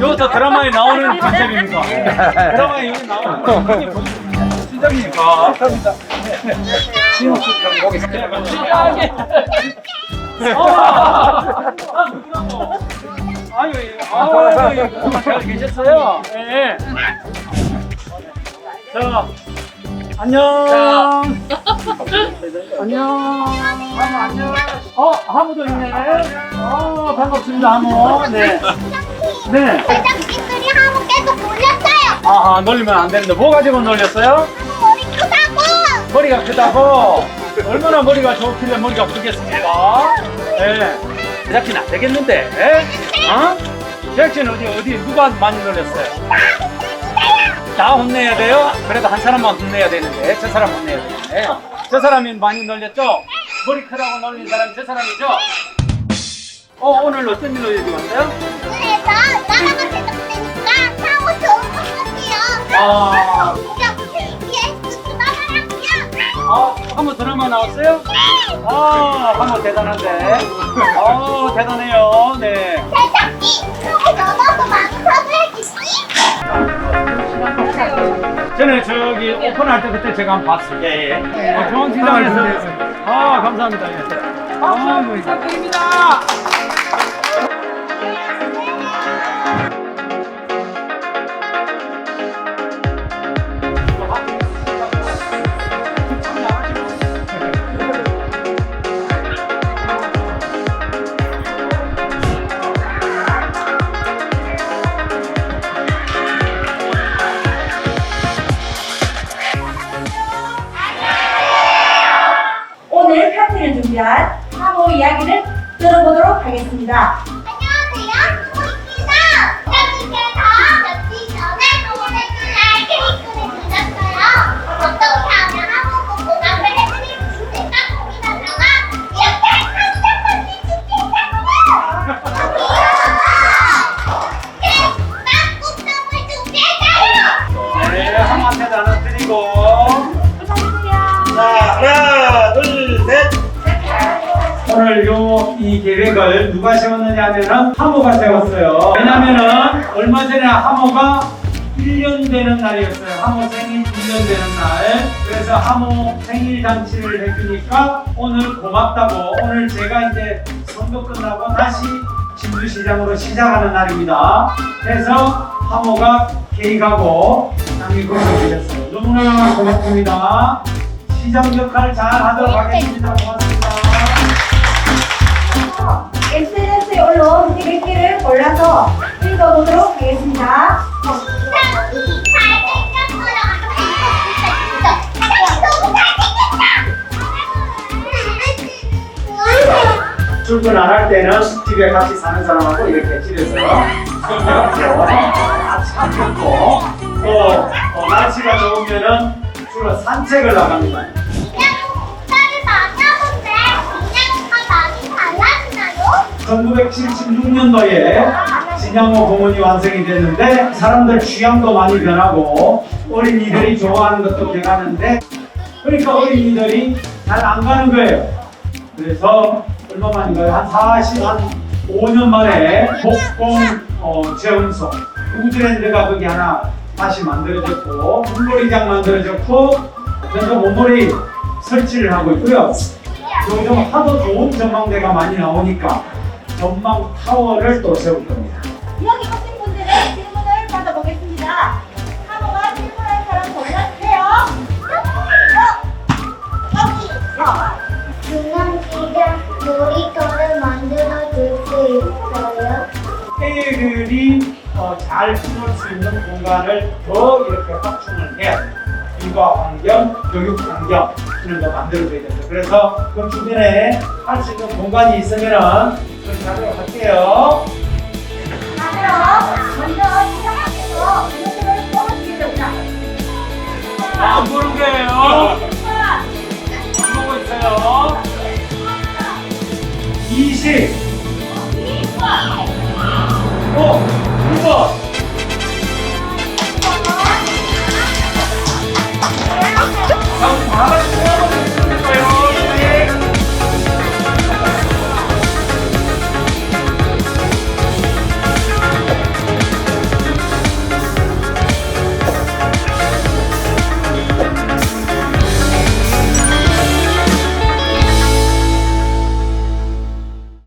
이것도 드라마에 나오는 컨셉입니까? 드라마에 여기 나오는 진짜입니까? 감사합니다. 진지하게. 아, 누구라고? 아유, 예. 아유, 잘 계셨어요? 네. 자, 안녕. 안녕. 안녕. 어, 하모도 있네. 어, 반갑습니다, 하모. 네. 네. 제작진들이 하고 계속 놀렸어요. 아하, 놀리면 안 되는데, 뭐 가지고 놀렸어요? 머리 크다고. 머리가 크다고? 얼마나 머리가 좋길래 머리가 크겠습니까? 네. 제작진 안 되겠는데? 예? 어? 제작진 어디, 어디, 누가 많이 놀렸어요? 다 혼내야 돼요? 그래도 한 사람만 혼내야 되는데, 저 사람 혼내야 되는데. 저 사람이 많이 놀렸죠? 머리 크다고 놀린 사람이 저 사람이죠? 어, 오늘 어떤 일로 여기 왔어요? 그래서 나라가 제작되니까 사고 좋은 것 같아요. 아. 그냥 KBS 드라마랑요. 아, 한번 드라마 나왔어요? 아, 한번 대단한데. 아, 대단해요. 네. 제작진 그거 넘어서 망사도 해주시. 전에 저기 오픈할 때 그때 제가 한번 봤어요. 예, 예. 어, 중앙시장에서. 아, 감사합니다. 예. 아, 부탁드립니다. 35 이야기를 들어보도록 하겠습니다. 안녕하세요. 우리 기사. 오늘 요 이 계획을 누가 세웠느냐 하면은 하모가 세웠어요. 왜냐면은 얼마 전에 하모가 1년 되는 날이었어요. 하모 생일 1년 되는 날. 그래서 하모 생일 잔치를 해주니까 오늘 고맙다고 오늘 제가 이제 선거 끝나고 다시 진주시장으로 시작하는 날입니다. 그래서 하모가 꽃을 드렸어요. 너무나 고맙습니다. 시장 역할 잘 하도록 하겠습니다. 고맙습니다. 출근 안 할 때는 집에 같이 사는 사람하고 이렇게 집에서 같이 함께고 또 어, 날씨가 좋으면은 주로 산책을 나갑니다. 그냥 딸을 만나본데 그냥 다 많이 달라지나요? 1976년도에 진양호 공원이 완성이 됐는데 사람들 취향도 많이 변하고 어린이들이 좋아하는 것도 변하는데 그러니까 어린이들이 잘 안 가는 거예요. 그래서 얼마 만인가요? 한 40, 한 5년 만에 복공 어, 재운소 우드랜드가 거기 하나 다시 만들어졌고 물놀이장 만들어졌고 그래서 몸놀이 설치를 하고 있고요. 요즘 하도 좋은 전망대가 많이 나오니까 전망 타워를 또 세울 겁니다. 애들이 어, 잘 숨을 수 있는 공간을 더 이렇게 확충을 해야 돼요. 일과 환경, 교육 환경 이런 거 만들어줘야 됩니다. 그래서 그 주변에 할 수 있는 공간이 있으면은 좀 가도록 할게요. 그럼 먼저 시장님께서 질문을 뽑아주시겠습니다. 안 보는 거예요. 안 보고 있어요. 20.